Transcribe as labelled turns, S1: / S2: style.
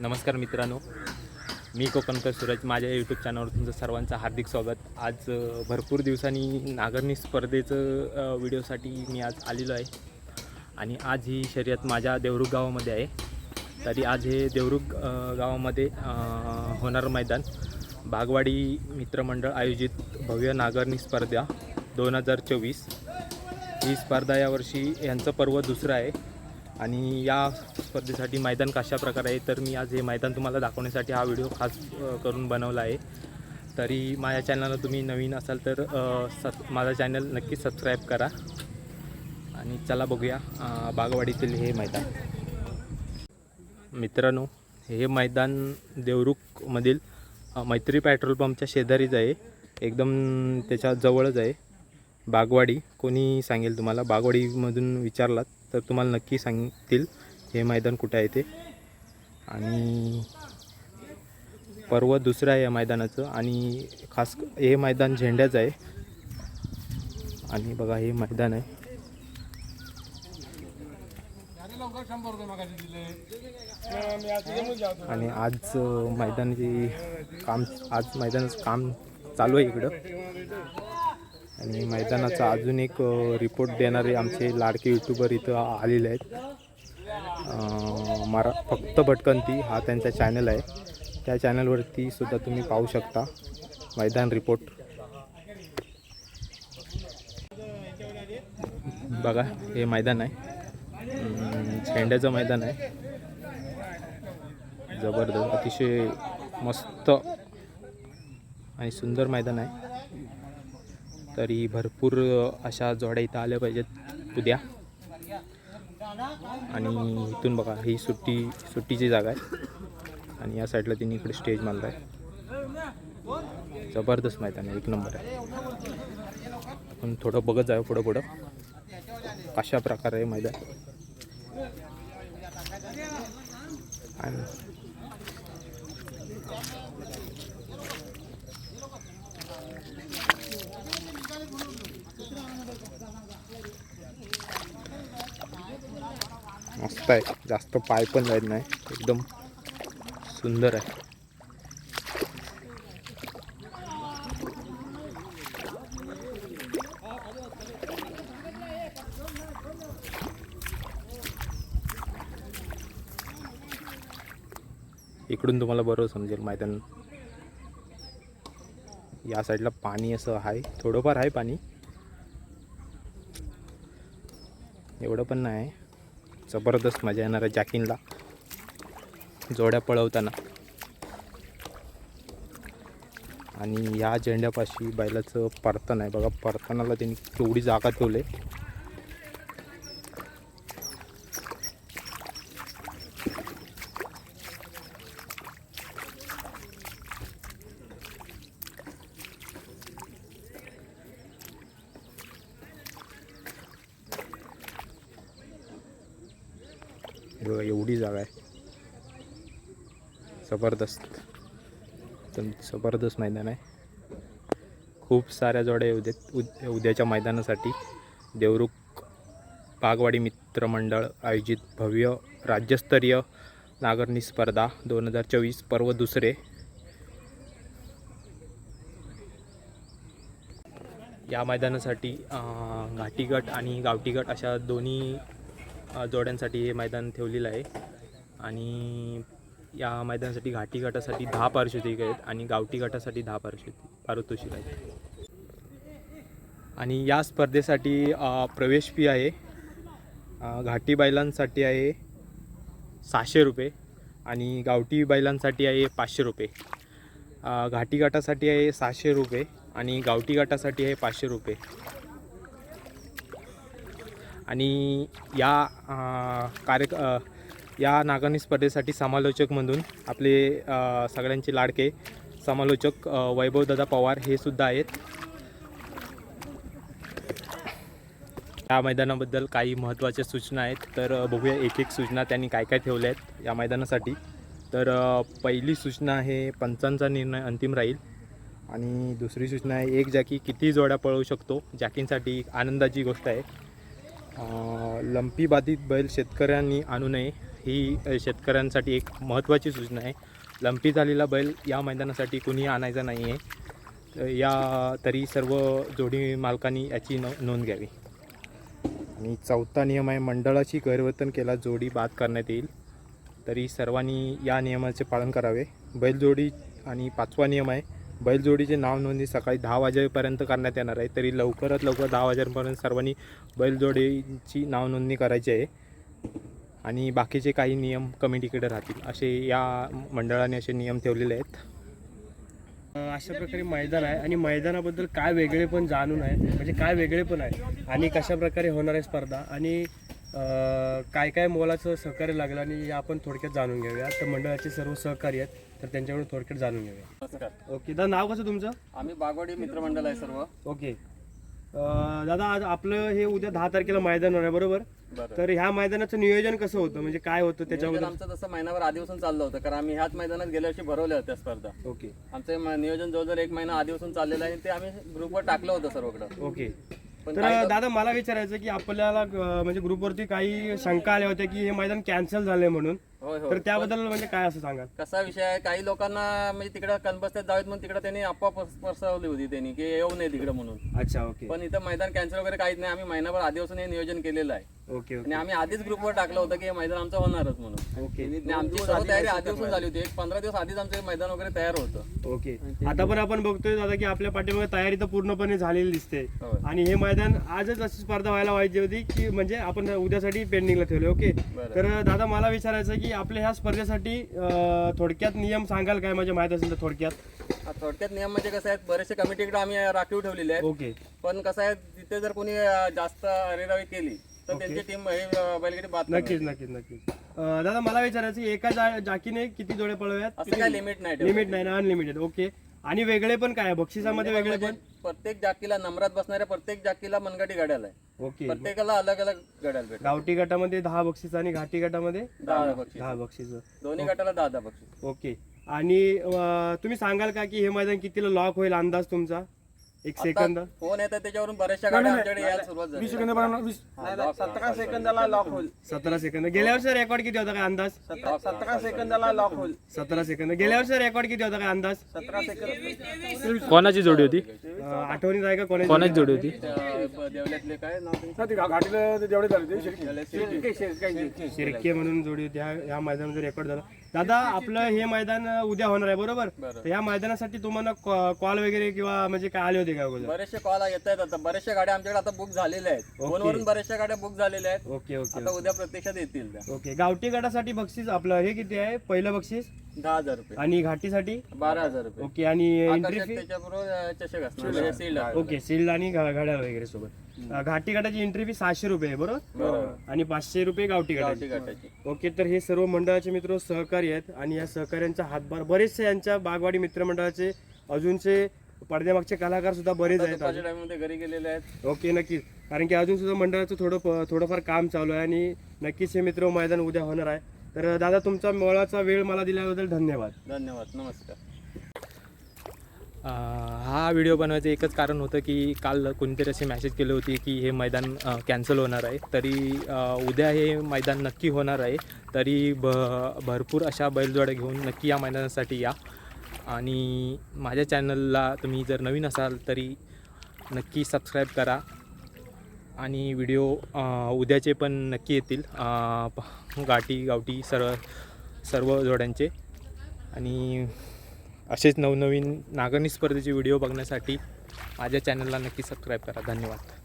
S1: नमस्कार मित्रांनो. मी कोकणकर सूरज. माझ्या यूट्यूब चॅनलवर तुमचं सर्वांचं हार्दिक स्वागत. आज भरपूर दिवसांनी नागरणी स्पर्धेचं व्हिडिओसाठी मी आज आलेलो आहे. आणि आज ही शर्यत माझ्या देवरुख गावामध्ये आहे. तरी आज हे देवरुख गावामध्ये होणारं मैदान. बागवाडी मित्रमंडळ आयोजित भव्य नागरणी स्पर्धा दोन हजार चोवीस. ही स्पर्धा यावर्षी यांचं पर्व दुसरं आहे. आणि या स्पर्धेसाठी मैदान कशा प्रकारे आहे तर मी आज हे मैदान तुम्हाला दाखवण्यासाठी हा व्हिडिओ खास करून बनवला आहे. तरी माझ्या चॅनलला तुम्ही नवीन असाल तर सत माझा चॅनल नक्की सबस्क्राईब करा. आणि चला बघूया बागवाडीतील हे मैदान. मित्रांनो हे मैदान देवरुखमधील मैत्री पेट्रोल पंपच्या शेजारीच आहे. एकदम त्याच्या जवळच आहे. बागवाडी कोणी सांगेल तुम्हाला? बागवाडीमधून विचारलात. तर तुम्हाला नक्की सांगतील हे मैदान कुठं आहे ते. आणि पर्व दुसरं आहे या मैदानाचं आणि खास हे मैदान झेंड्याचं आहे. आणि बघा हे मैदान आहे. आणि आज मैदानाची काम आज मैदानाचं काम चालू आहे इकडं. आणि मैदानाचा अजून एक रिपोर्ट देणारे आमचे लाडके यूट्यूबर इथं आलेले आहेत. मरा फक्त भटकंती हा त्यांचा चॅनल आहे. त्या चॅनलवरती सुद्धा तुम्ही पाहू शकता मैदान रिपोर्ट बघा हे मैदान आहे. झेंड्याचं मैदान आहे. जबरदस्त अतिशय मस्त आणि सुंदर मैदान आहे. तरी भरपूर अशा जोड्या इथं आल्या पाहिजेत उद्या. आणि इथून बघा ही सुट्टी सुट्टीची जागा आहे. आणि या साईडला तिने इकडे स्टेज मानला आहे जबरदस्त मैदान आहे एक नंबर आहे. आपण थोडं बघत जाऊ पुढं पुढं. कशा प्रकारे आहे मैदान. आणि मस्त आहे जास्त पाय पण जात नाही. एकदम सुंदर आहे. इकडून तुम्हाला बरोबर समजेल मैदान या साईडला पाणी असं आहे. थोडंफार आहे पाणी. एवढं पण नाही. जबरदस्त मजा येणार आहे जॅकिनला जोड्या पळवताना. आणि या झेंड्यापाशी बैलाचं परतन आहे. बघा परतनाला त्यांनी केवढी जागा ठेवली हे बघा एवढी जागा आहे. जबरदस्त. एकदम जबरदस्त मैदान आहे. खूप साऱ्या जोड्या उद्या उद उद्याच्या मैदानासाठी. देवरुख बागवाडी मित्रमंडळ आयोजित भव्य राज्यस्तरीय नागरणी स्पर्धा दोन हजार चोवीस पर्व दुसरे. या मैदानासाठी घाटीगट आणि गावठी गट अशा दोन्ही जोड्यांसाठी हे मैदान ठेवलेलं आहे. आणि या मैदानासाठी घाटी गटासाठी दहा पारितोषिक आहेत आणि गावठी गटासाठी दहा पारितोषिक पारितोषिक आहेत. आणि या स्पर्धेसाठी प्रवेश फी आहे. घाटी बैलांसाठी आहे सहाशे रुपये आणि गावठी बैलांसाठी आहे पाचशे रुपये. घाटी गटासाठी आहे सहाशे रुपये आणि गावठी गटासाठी आहे पाचशे रुपये. आणि या कार्य या नागरणी स्पर्धेसाठी समालोचक म्हणून आपले सगळ्यांचे लाडके समालोचक वैभवदादा पवार हे सुद्धा आहेत. या मैदानाबद्दल काही महत्त्वाच्या सूचना आहेत तर बघूया एक एक सूचना त्यांनी काय काय ठेवल्या आहेत या मैदानासाठी. तर पहिली सूचना आहे पंचांचा निर्णय अंतिम राहील. आणि दुसरी सूचना आहे एक जॅकी किती जोड्या पळवू शकतो जॅकींसाठी एक आनंदाची गोष्ट आहे. लंपी बाधित बैल शेतकऱ्यांनी आणू नये ही शेतकऱ्यांसाठी एक महत्त्वाची सूचना आहे. लंपी झालेला बैल या मैदानासाठी कुणी आणायचा नाही आहे तर या तरी सर्व जोडी मालकांनी याची नो नोंद घ्यावी. आणि चौथा नियम आहे मंडळाची गैरवर्तन केला जोडी बाद करण्यात येईल. तरी सर्वांनी या नियमाचे पालन करावे. बैलजोडी आणि पाचवा नियम आहे बैलजोडीचे नाव नोंदणी सकाळी दहा वाजेपर्यंत करण्यात येणार आहे. तरी लवकरात लवकर दहा वाजेपर्यंत सर्वांनी बैलजोडीची नाव नोंदणी करायची आहे. आणि बाकीचे काही नियम कमिटीकडे राहतील. असे या मंडळाने असे नियम ठेवलेले आहेत.
S2: अशा प्रकारे मैदान आहे. आणि मैदानाबद्दल काय वेगळे पण जाणून आहे. म्हणजे काय वेगळे पण आहे. आणि कशा प्रकारे होणार आहे स्पर्धा. आणि काय काय मोलाचं सहकार्य लागलं आणि आपण थोडक्यात जाणून घेऊया. तर मंडळाचे सर्व सहकारी आहेत तर त्यांच्याकडून थोडक्यात जाणून घेऊया.
S3: नमस्कार.
S2: ओके दादा नाव कसं तुमचं?
S3: आम्ही बागवाडी मित्रमंडळ आहे सर्व.
S2: ओके. अं, दादा आज आपलं हे उद्या दहा तारखेला मैदान होणार आहे बरोबर?
S3: बरं.
S2: तर ह्या मैदानाचं नियोजन कसं होतं? म्हणजे काय होतं
S3: नियोजन
S2: त्याच्याबद्दल?
S3: आमचं तसं महिनाभर आधीपासून चाललं होतं कारण आम्ही ह्याच मैदानात गेल्या वर्षी भरवल्या होत्या स्पर्धा.
S2: ओके.
S3: आमचं म- नियोजन जवळजवळ एक महिना आधीपासून चाललेलं आहे ते आम्ही ग्रुपवर टाकलं होतं सर्वकडं.
S2: ओके. तर दादा मला विचारायचं की आपल्याला अं, म्हणजे ग्रुपवरती काही शंका आल्या होत्या की हे मैदान कॅन्सल झालंय म्हणून?
S3: होय होय.
S2: तर त्याबद्दल म्हणजे काय असं सांगा
S3: कसा विषय आहे? काही लोकांना म्हणजे तिकडे कनबस्त्यात जावेत म्हणून तिकडे त्यांनी अप्पा पसरवली होती त्यांनी की येऊ नये तिकडे म्हणून.
S2: अच्छा ओके.
S3: पण इथं मैदान कॅन्सल वगैरे काहीच नाही. आम्ही महिनाभर आधीपासून हे नियोजन केलेलं आहे.
S2: ओके
S3: आणि आम्ही आधीच ग्रुपवर टाकलं होतं की हे मैदान आमचं होणारच म्हणून.
S2: ओके.
S3: आणि आमची सर्व तयारी आधीपासून झाली होती. एक पंधरा दिवस आधीच आमचं हे मैदान वगैरे तयार होतं.
S2: ओके. आता पण आपण बघतोय दादा की आपल्या पाठीमागे तयारी तर पूर्णपणे झालेली दिसते.
S3: होय.
S2: आणि हे मैदान आजच अशी स्पर्धा व्हायला पाहिजे होती की म्हणजे आपण उद्यासाठी पेंडिंगला ठेवले ओके.
S3: बरं.
S2: तर दादा मला विचारायचं की आपल्या ह्या स्पर्धेसाठी अं, थोडक्यात नियम सांगाल काय म्हणजे माहीत असेल तर थोडक्यात?
S3: हा, थोडक्यात नियम म्हणजे कसं आहे बरेचसे कमिटीकडे आम्ही राखीव ठेवलेले आहेत.
S2: ओके.
S3: पण कसं आहे तिथे जर कोणी अं, जास्त अरेरावी केली तर त्यांची टीम हे अं, बैलगाडी बाद करणार.
S2: नक्कीच नक्कीच नक्कीच. अं, दादा मला विचारायचं एका जा- जाकीने किती जोडे पळव्यात
S3: असं लिमिट नाही ठेवलं.
S2: लिमिट नाही ना अनलिमिटेड ओके. आणि वेगळे पण काय? आहे? बक्षिसामध्ये वेगळे पण?
S3: म्हणजे प्रत्येक जाकीला नंबरात बसणाऱ्या प्रत्येक जाकीला मनगटी गाड्याला आहे.
S2: ओके.
S3: प्रत्येकाला अलग अलग गाड्याला भेट
S2: गावठी गटामध्ये दहा बक्षीस आणि घाटी गटामध्ये
S3: दहा बक्षीस.
S2: दहा बक्षीस.
S3: दोन्ही गटाला दहा दहा बक्षीस.
S2: ओके. आणि अं, तुम्ही सांगाल का की हे मैदान कितीला लॉक होईल अंदाज तुमचा? एक सेकंद
S3: फोन येतात त्याच्यावरून बऱ्याचशा गाड्या आमच्याकडे यायला सुरुवात झाली. हा, lock-
S4: सतरा सेकंदाला लॉक होईल.
S2: सतरा सेकंद गेल्या वर्षी रेकॉर्ड किती होता काय अंदाज?
S4: सतरा सतरा सेकंदाला लॉक होईल.
S2: सतरा सेकंद गेल्या वर्षी रेकॉर्ड किती होता काय अंदाज?
S4: सतरा सेकंद
S1: कोणाची जोडी होती?
S2: अं, आठवणीत आहे का कोणाची?
S1: कोणाची जोडी होती?
S3: त्या देवल्यातले काय नाव?
S2: शिर्के. म्हणून जोडी होती. ह्या ह्या मैदानामध्ये रेकॉर्ड झाला. दादा आपलं हे मैदान उद्या होणार आहे बरोबर?
S3: बरं.
S2: तर या मैदानासाठी तुम्हाला कॉल वगैरे किंवा म्हणजे काय आले होते का अगोदर?
S3: बरेचसे कॉल येत आहेत. आता बऱ्याचशा गाड्या आमच्याकडे आता बुक झालेल्या आहेत. फोनवरून बऱ्याचशा गाड्या बुक झालेल्या आहेत.
S2: ओके ओके
S3: आता उद्या प्रत्यक्षात येतील त्या.
S2: ओके. गावठी गटासाठी बक्षीस आपलं हे किती आहे? पहिलं बक्षीस?
S3: दहा हजार रुपये.
S2: आणि घाटीसाठी?
S3: बारा हजार रुपये.
S2: ओके आणि एंट्री फी
S3: त्याच्याबरोबर अं, चषक असणार. म्हणजे असणार.
S2: ओके सिल्ड आणि घा- घड्याळ वगैरे सोबत. अं, घाटी गटाची एंट्री फी सहाशे रुपये आहे बरोबर?
S3: बरोबर.
S2: आणि पाचशे रुपये गावठी गटाची.
S3: गावठी गटाची.
S2: ओके तर हे सर्व मंडळाचे मित्र सहकारी आहेत आणि या सहकार्यांचा हातभार बरेचसे यांच्या बागवाडी मित्रमंडळाचे अजूनचे पडद्यामागचे कलाकार सुद्धा बरेच आहेत
S3: दुपारच्या घरी गेलेले आहेत.
S2: ओके नक्कीच. कारण की अजून सुद्धा मंडळाचं थोडं प- थोडंफार काम चालू आहे आणि नक्कीच हे मित्र मैदान उद्या होणार आहे. तर दादा तुमचा मोलाचा वेळ मला दिल्याबद्दल धन्यवाद.
S3: धन्यवाद नमस्कार.
S1: हा व्हिडिओ बनवायचं एकच कारण होतं की काल कोणीतरी असे मॅसेज केले होते की हे मैदान कॅन्सल होणार आहे. तरी उद्या हे मैदान नक्की होणार आहे. तरी भ भरपूर अशा बैलजोड्या घेऊन नक्की या मैदानासाठी या. आणि माझ्या चॅनलला तुम्ही जर नवीन असाल तरी नक्की सबस्क्राईब करा. आणि व्हिडिओ उद्याचे पण नक्की येतील. गाठी गावठी सर्व सर्व जोड्यांचे. आणि असेच नवनवीन नागणी स्पर्धेचे व्हिडिओ बघण्यासाठी माझ्या चॅनलला नक्की सबस्क्राईब करा. धन्यवाद.